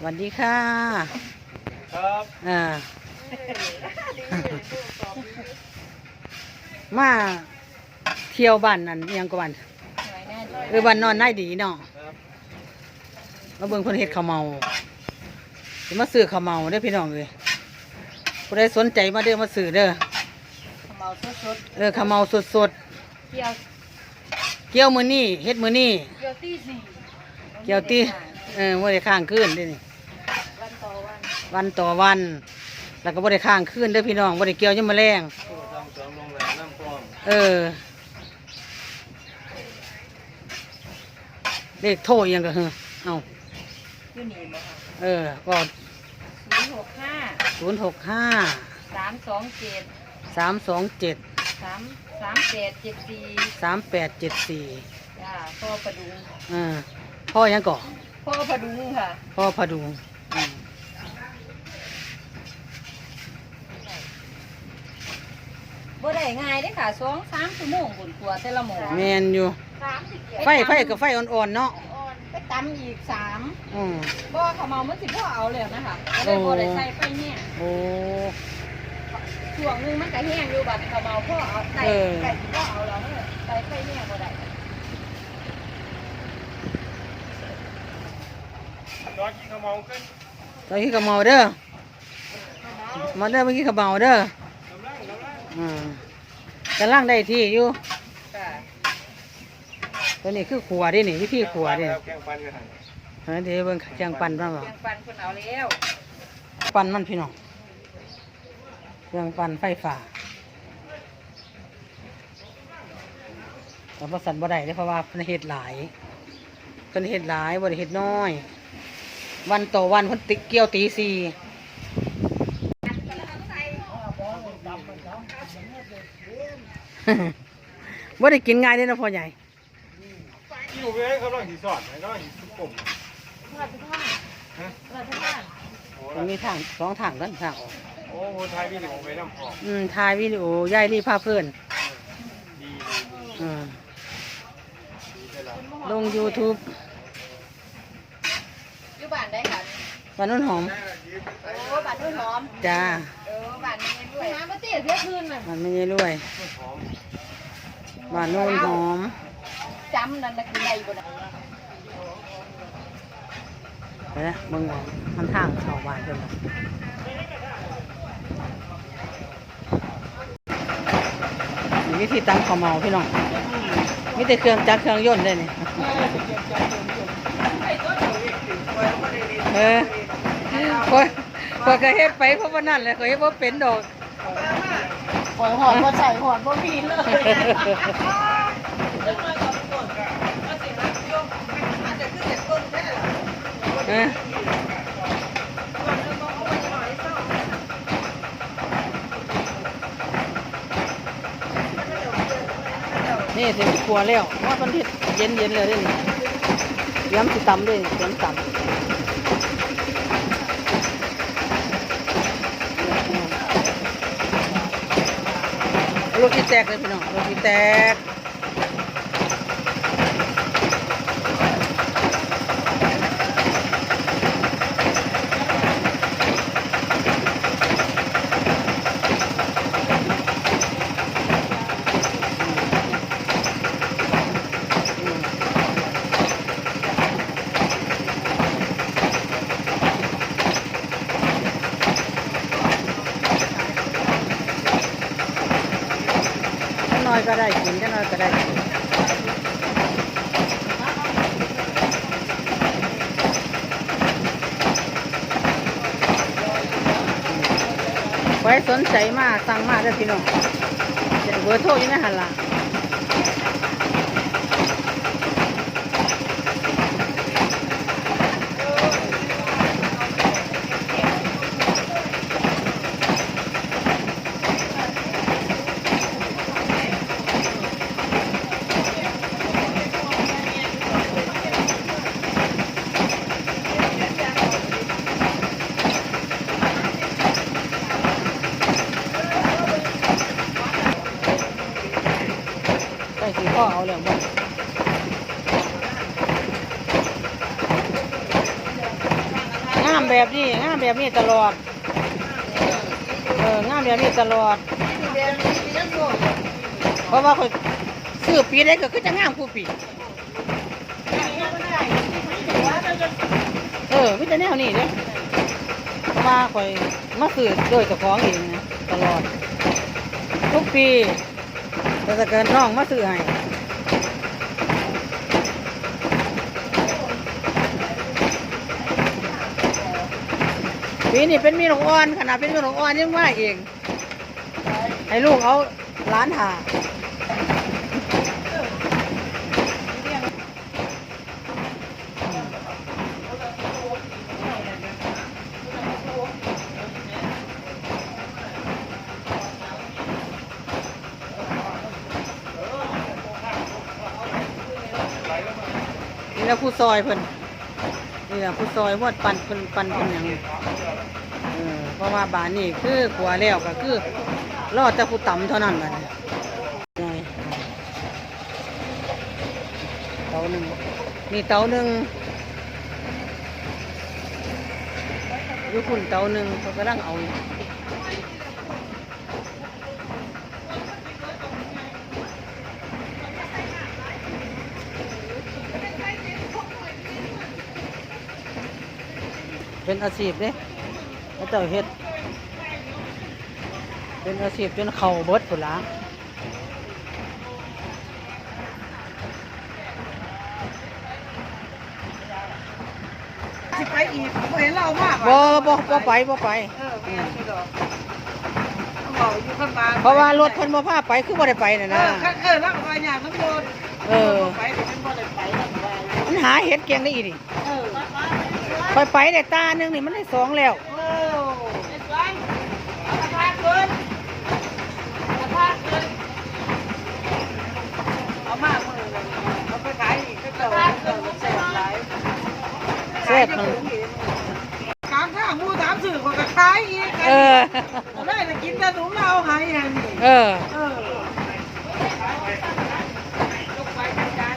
สวัสดีค่ะ ครับอ่ามาเที่ยวบ้านนั่นอิหยังกบ้านเออบ้านนอนนายดีเนาะครับมาเบิ่งคนเฮ็ดข้าวเมาสิมาซื้อข้าวเมาเด้อพี่น้องเลยผู้ใดสนใจมาเด้อมาซื้อเด้อเมาสดเออข้าวเมาสดๆเกี่ยวๆเกี่ยวมื้อนี้เฮ็ดมื้อนี้เกี่ยวตีสี่เกี่ยวตีเออบ่ได้ค้างคืนเด้อนี่วันต่อ วันวันต่อวัน แล้วก็บ่ได้ค้างคืนเด้อพี่น้องบ่ได้เกี่ยวยามมื้อแลงโอ้ทำสองลงแหลมน้ำพองเออเลขโทรอิหยังก็เฮอเอาอยู่นี่บ่ค่ะเออก็ศูนย์หกห้าศูนย์หกห้าสามสองเจ็ดสามสองเจ็ดสามสามแปดเจ็ดสี่สามแปดเจ็ดสี่จ้าพ่อประดุงเออพ่อยังก่อพ่อประดุงค่ะ พ่อพดุงอืม บ่ได้ง่ายได้อค่ะสองสามชั่วโมงบนตัวแต่ละหมอแมนอยู่ สามสิบเจ็ดไฟไฟกับไฟอ่อนๆเนาะอ่อนไปตำอีกสามอืม บ่เขาเมามันสิพ่อเอาเลยนะคะก็เลยบ่ได้ใส่ไปเนี่ยโอ้ ช่วงหนึงมันก็แห้งอยู่บัดเขาเมาพ่อเอาใส่เออ ใส่พ่อเอาแล้วเนี่ยใส่ไปเนี่ยบ่ได้ร้อนกินข้าวเมาขึ้นตอนนี้ก็เมาเด้อ มาเด้อเมื่อกี้ก็เมาเด้อกำลังกำลัง อืมกำลังได้ที่อยู่ค่ะตัวนี้คือขัวเดินี่วิธีขัวเดิแกงปันกันเออเดี๋ยวเบิ่งเครื่องปั่นบ้างบ่เพียงปันคนเอาแล้วปั่นมันพี่น้องเครื่องปั่นไฟฟ้าแต่ประสันบ่ได้เด้อเพราะว่าเพิ่นเฮ็ดหลายเพิ่นเฮ็ดหลายบ่ได้เฮ็ดน้อย วันต่อวันเพิ่นติเกี่ยวตีสี่ บ่ได้กินง่ายเด้อนะพ่อใหญ่อยู่เว้ยกำลังสีสอดกำลังสีสุกุมราชทานราชทานโอ้มันมีทางสองทางกันทางออกโหไทยวิดีโอไปน้ำพองอืมถ่ายวิดีโอยายรีพาเพื่อนดีอืมดีไปละลง YouTube อยู่บ้านได้ค่ะวันนู้นหอมโอ้บ้านด้วยหอมจ้าเออบ้านนี้ด้วยน้ำมาเตี้ยเพี้ยคืนน่ะมันไม่ใช่รวยหอม บ้านโน้นหอมจำนั่นนะคืออะไรบ่ได้ไปแล้วมึงเอามันทางเข้าบ้านเพิ่นละนี่วิธีตำข้าวเมาพี่น้องมีแต่เครื่องจักรเครื่องยนต์ได้นี่เออคอยคอยก็เฮ็ดไปเพราะว่านั่นแหละคอยเฮ็ดว่าเป็นดอก หอยหอมบ่ใส่หอมบ่มีเลยเออนี่ถึงครัวแล้วว่ามันเฮ็ดเย็นเย็นเลยเด้นี่ย้ำสิตำด้วยย้ำตำ โรตีแตกเลยพี่น้องโรตีแตก ก็ได้ไว้สนใจมากสั่งมากเลยพี่น้องเบอร์โทรยังไม่หันหละ แบบนี้งามแบบนี้ตลอด เอองามแบบนี้ตลอด เพราะว่าคนซื้อปีได้ก็คือจะงามคู่ปีเออวิจารณ์แนวนี้เด้เพราะว่าคอยมาซื้อโดยเจ้าของเองนะตลอด ทุกปีแต่เกิดน้องมาซื้อให้ ปีนี้เป็นมีหลงอ่อนขนาดเป็นมีหลงอ่อนยังว่าเองให้ลูกเอาร้านหานี่แหละผู้ซอยเพิ่น แหละผู้ซอยวดปันเพิ่นปันเพิ่นหยังเออเพราะว่าบ้านนี่คือขัวแล้วก็คือรอดแต่ผู้ต่ำเท่านั้นเลยไงเตาหนึ่งมีเตาหนึ่งยุคุณเตาหนึ่งเขากำลังเอา เป็นอาชีพเด้เขาเจ้าเฮ็ด เป็นอาชีพจนเข่าเบิดผุนละสิไปอีกบ่เห็นเรามากบ่บ่บ่ไปบ่ไปเออไม่ใช่ดอกต้องบอกอยู่ข้างบ้านเพราะว่ารถเพิ่นบ่พาไปคือบ่ได้ไปน่ะเอนะอข้างเออแล้วก็อยากน้ำโยนเออไปเดี๋ยวมันบ่ได้ไปแล้วก็ว่าอยู่มันหาเห็ดเกียงได้อีนี่เออ ไปไปได้ตาหนึ่งนี่มันได้สองแล้วโอ้เอ็ดไว้เอากระทะเกินกระทะเกินเอามากมือเลยเอาไปขายอีกก็เจ้าเจ้าเสียหลายแซ่บมันกลางข้างมูถามสื่อคนก็ขายอีกเออได้แต่กินแต่หนูเราหายอย่างนี้เออเออ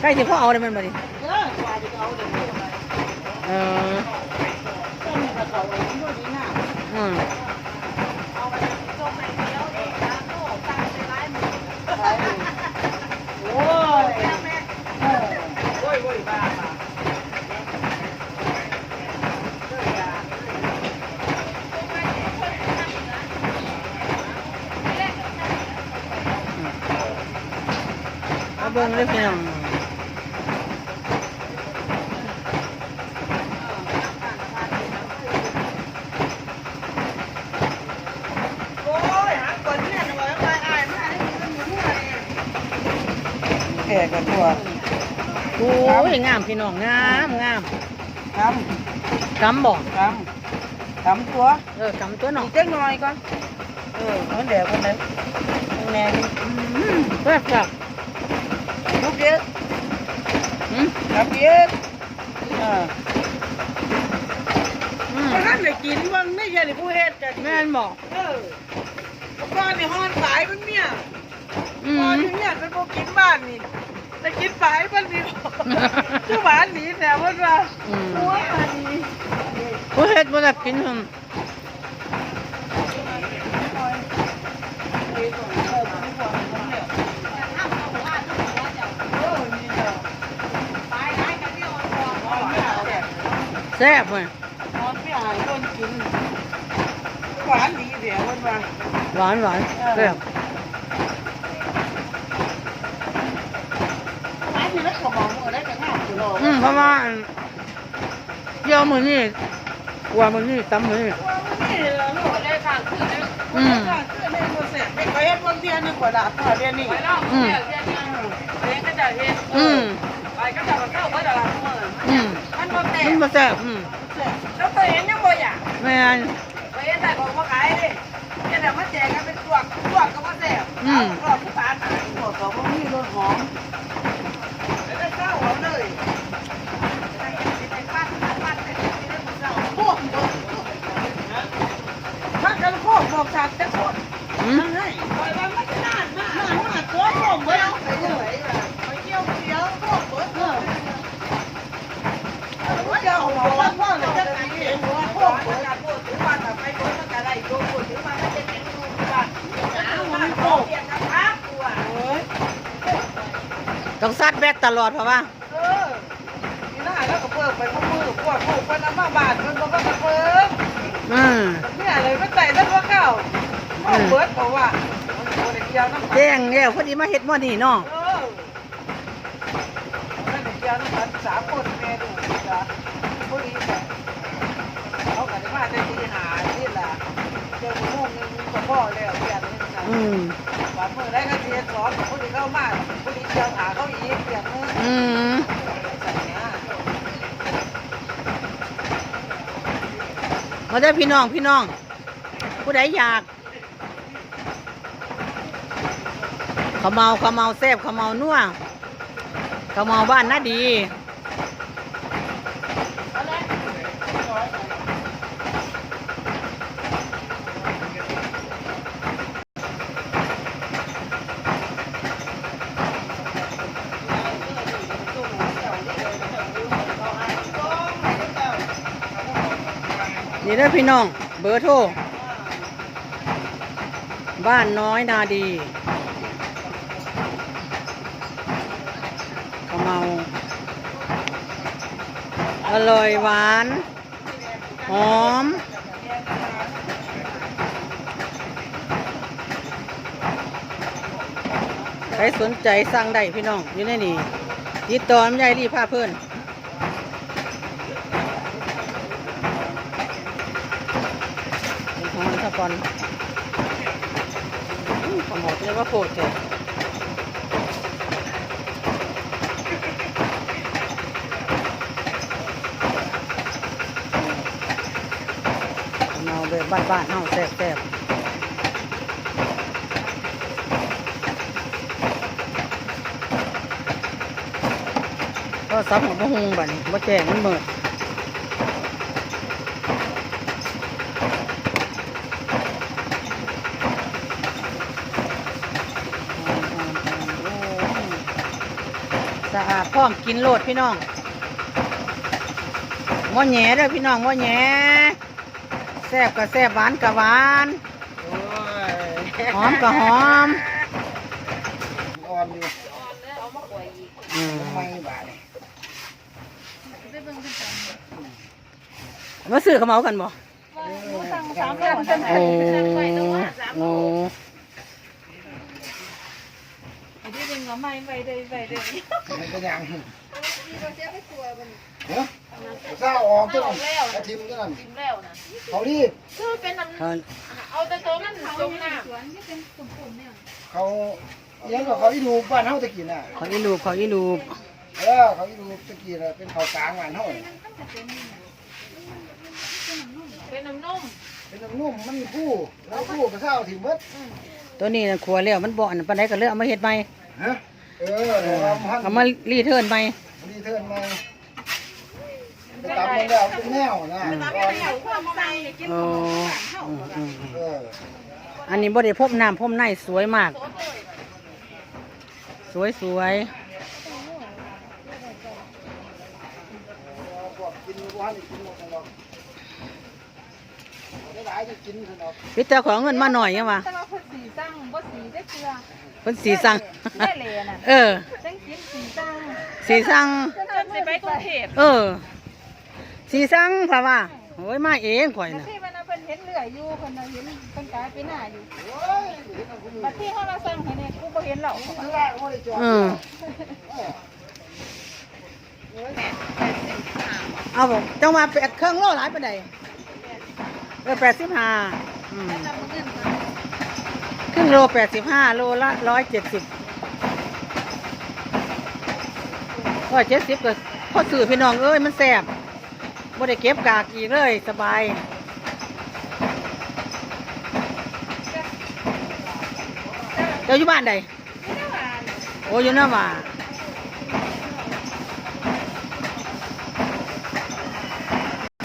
ใกล้สิพ่อเอาได้มันบ่ดิ เออกว่าจะเอาเดี๋ยวนี้ไป เออ ต้นกระเขาไอ้ที่ดีน่ะ อืม โอ้ยเออโอ้ยโอ้ยบ้าบ้า เบิ่งเลยพี่น้องโอ้ยหาคนเนี่ยจะมาอะไรอายมาให้มันหมุนหัวเนี่ยแก่กันตัวโอ้ยงามพี่น้องงามงามทกำบ่ำทำทำตัวเออกำตัวน้องอีกเล็กน้อยก่อนเออมันเดี๋ยวคนนั้นแม่นี่อืมแซ่บ จับลูกเยอะอืมกับเยอะเอออืมเพราะนั้นเลยกินบ้างไม่ใช่ผู้เฮ็ดกันแม่นบอกเออก้อนในห้อนสายมันเมียอืก้อนมที่เมียเป็นพวกกินบ้านนี่แต่กินสายมันนี่คือหวานหนีแต่ว่าว่าอืม หัวมันนี่ ผู้เฮ็ดบ่ได้กินหึมแซ่บเว้ยหวานดีเดี๋ยวมันว่าหวานหวานแซ่บหวานอยู่แล้วก็มองว่าได้แต่งามอยู่หรอกอืมเพราะว่าอันเกี่ยวมือนี่กลัวมือนี่ตำมือนี่ว่ามันนี่แหละลูกได้ค่ะคือได้อืมคือในโปรเซสไม่เคยเฮ็ดวันเดียวนึงกว่าดาบต่อเดือนนี้ไปแล้วเรียนเรียนงานเรียนก็จะเรียนอืม ไปก็จะมาเข้าก็จะรับมืออืมมันบ่แต่มันบ่แซ่บอืมแล้วตัวเองยังบ่อยากแม่นไปเฮ็ดได้ก็บ่ขายดิแค่แต่มาแจกกันเป็นตัวตัวก็บ่แซ่บอืมรอบผู้ตาตายหัวก็บ่มีรสหอมแล้วได้ข้าวหอมเลยพวกถ้ากันโคกบอกจากจะโคกอืมนั่นให้ปล่อยว่ามันจะนานมากนานมากตัวผมเบิ่งไปเลยไปเกี่ยวเกี่ยวโคกเบิ่งเออว่าจะเอาหัวว่าพ่อเลยจะตีเองว่าโคก ต้องซัดแบตตลอดเพราะว่าเออนี่น่าแล้วก็เพิ่มไปพวกมือพวกพวกคนน้ำมาบาทมันบอกว่าจะเพิ่มอืมเนี่ยเลยมันใส่ได้ว่าเก่าเอาเบิร์ดบอกว่ามันโดนเกี่ยวน้ำมันแจ้งแล้วพอดีมาเฮ็ดมื้อนี้เนาะเออนั่นเกี่ยวน้ำมันสามคนแม่ดูจ้ะผู้ดีแต่เขาก็ได้มาได้ตีหาที่ละเจอโมงนึงก็พ่อแล้วเปลี่ยนนึงนะ อืมบางมือได้ก็เทียนสองผู้ดีเข้ามาผู้ดีเกี่ยวหาเขาอีกเปลี่ยนนึงอืมมาเด้พี่น้องพี่น้อง ผู้ใดอยากขาเมาขาเมาแซ่บขาเมานัวขาเมาบ้านน่าดี นี่เด้อพี่น้อง เบอร์โทร บ้านน้อยนาดีขาเมา อร่อยหวาน หอม ใครสนใจสั่งได้พี่น้อง อยู่ในนี่ติดต่อน้ำยายรีผ้าเพื่อน ขอนสปอนอื้อขโมยเลยว่าโคตรเลยเอาแบบบ้านๆเฮาแซ่บๆก็ซับของพะฮงบัดนี้บ่แจ้งมันเมิดสะอาดพ ร้อมกินโลดพี่น้องบ่แหน่เด้อพี่น้องบ่แหน่แซ่บก็แซ่บหวานก็หวานโอ้ยหอมก็หอมอ่อนดีเอามาปล่อยอีกอืมไม่บาดนี่ไปเบิ่งกันก่อนมาซื้อเขาวเหมากันบ่ว่าห นูสั่งสามคนจังโอ้ไว้ต้องมาสามโอ้ไอ้ที่เป็นก็ไม่ไปได้ไปได้มันเป็นยังเฮ้ยเศร้าออกจังกระทิมจังกินแล้วนะเขารีบคือเป็นน้เขาำเอาแต่ตัวนั้นจมน้ำเขาเลี้ยงกับเขาอีดูบ้านเฮาตะกี้น่ะเขาอีลูกเขาอีลูกเออเขาอีดูตะกี้น่ะเป็นเขากลางบ้านเฮาน่ะเป็นน้ำนมเป็นน้ำนุ่มมันผู้แล้วผู้ก็เศร้าถิ่มเบิดตัวนี้น่ะขัวแล้วมันบ่อนปานใดก็เลยเอามาเฮ็ดใหม่ ฮะเออเดี๋ยวเอามาเอามารีเทิร์นใหม่ดีเทิร์นมาไปตำมันแล้วเป็นแนวนะโอ้อืมอืมอืมเอออันนี้บ่ได้พบน้ำพบในสวยมาก สวยสวยพวกกินวันกินหมดแล้วได้หลายจะกินสนอกพี่แต่ของเงินมาหน่อยยังวะแต่ว่าเพิ่น สีสั่งบ่สีได้เกลือเพิ่นสีสั่ง แม่เลน่ะเออ จังกินสีสั่งสีสั่ง จนสิไปกรุงเทพเออ สีสั่งเพราะว่าโอ้ยมาเองข่อยบัดน่ะ ที่มันน่ะเพิ่นเห็นเลื่อยอยู่เพิ่นน่ะเห็นเพิ่นกลายไปหน้าอยู่โอ้ยเห็นเอาคุณบัดที่เฮาเราสั่งให้เนี่ยกูบ่เห็นหรอกมันละไม่ได้จอดอืมเอาผมจังหวะแปดเครื่องโลหลายปานใดเออแปดสิบห้าอืม ครึ่งโลแปดสิบห้าโลละร้อยเจ็ดสิบร้อยเจ็ดสิบก็พอสื่อพี่น้องเอ้ยมันแสบบ่ได้เก็บกากอีกเลย สบายเจ้าอยู่บ้านใดโอ้อยู่หน้าหว่า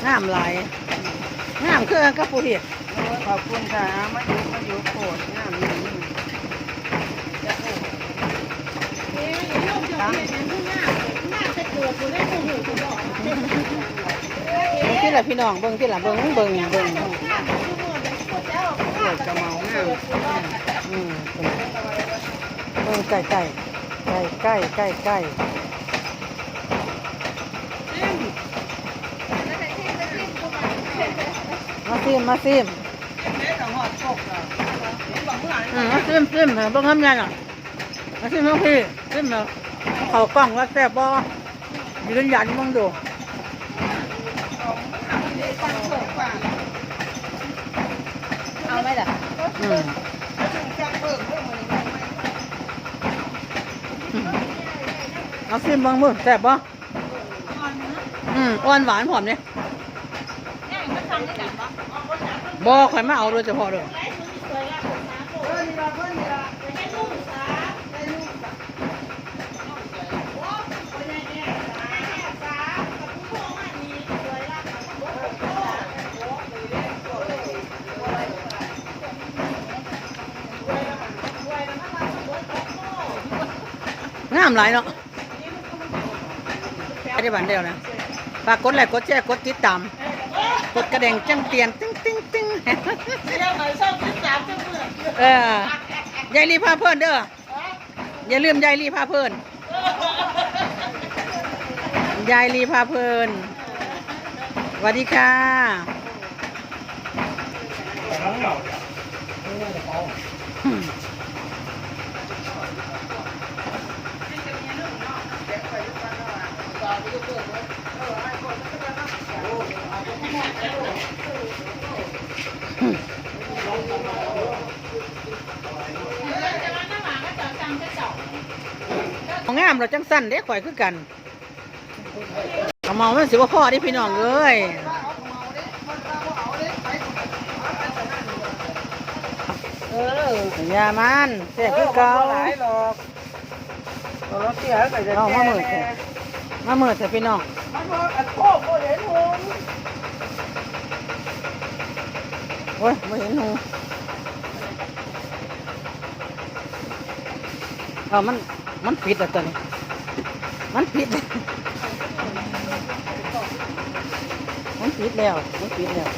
น้ำไหลายน้ำคืองกับผู้เห็ดขอบคุณค่ะมา อยู่มาอยู่โคตรงามนี่เบิ่งที่ละพี่น้องเบิ่งที่ละเบิ่งเบิ่งเบิ่งเกิดจะเมาน้ำอืมเบิ่งไก่ไก่ใกล้ใกล้ใกล้ใกล้มาซิมมาซิม เด็กหอดโชคอะ บางหลายอืมมาซิมซิมเหรอบ้างทำยังอะมาซิมบางทีซิมเหรอเขากล้องว่าแซ่บบ่ยืนยันมึงดูตั้งโชคกว่าเอาไหมล่ะอืมถึงจะเบิ่งเรื่องมันยังไม่เอาซิมบางมือแซ่บบ่อืมอ่อนหวานหอมเนี่ยย่างมันทำได้กันปะบ่ข่อยมาเอาโดยเฉพาะเลย เพิ่นนี่ละเพิ่นนี่ละให้ลูกสาให้ลูกสา งามหลายเนาะไปได้บันเดียวนะฝากกดไลค์กดแชร์กดติดตามกดกระดิ่งจังเตียนติ้งติ้งติ้งเรื่องไหนชอบคิดตามจังเมื่อเออยายรีพาเพื่อนเด้ออย่าลืมยายรีพาเพื่อนยายรีพาเพื่อนสวัสดีค่ะ แต่ทั้งเราเนี่ย งาม เราจังสั้นเด้ข่อยคือกันเอาเมามันสิว่าพ่อที่พี่น้องเอ้ยเออย่ามันเสียคือเก่าหลายหรอกตัวรถเสียก็จะเอามาแก้หมื่นเถอมาเมื่อเสียพี่น้องมันบอกอัดโคกบ่เห็นหงโอ้ยไม่เห็นหูเอามัน มันปิดอะตอนนี้ มันปิด มันปิดแล้ว มันปิดแล้ว